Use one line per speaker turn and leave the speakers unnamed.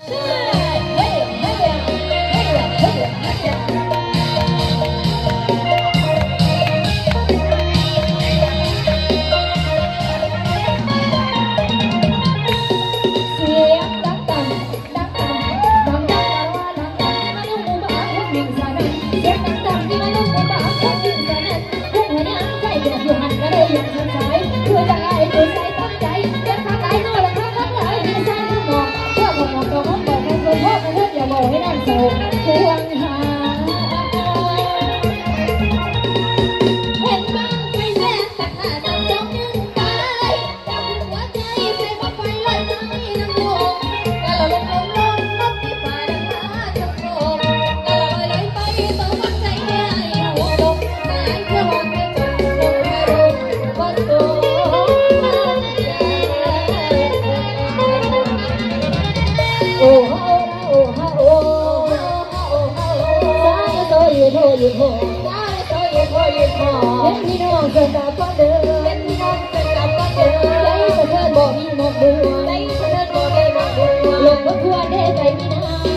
เบอกให้นั่นโศกควงหา เห็นบ้างไฟแสงตัดหน้าต้องนึงตายจับหัวใจใส่บักไฟลอยใจน้ำลกกะละลงลงลงลงที่ฝ่าดังหาจับโลกกะละลอยลอยไปต่อวัดใจให้หัวลงหายเพื่อวางให้จบลงมาลงวัดโตโอ้ฮาโอ้ายโตอยู่โตอยู่โตสายโตอยู่โตอยู่โตเห็นพี่น้องเกิดกับก็เดินเห็นพี่น้องเกิดกับก็เดินใจสะเทือนบ่มีหมอกบัวใจสะเทือนบ่มีหมอกบัวหลงบ่ควรได้ใจมีนา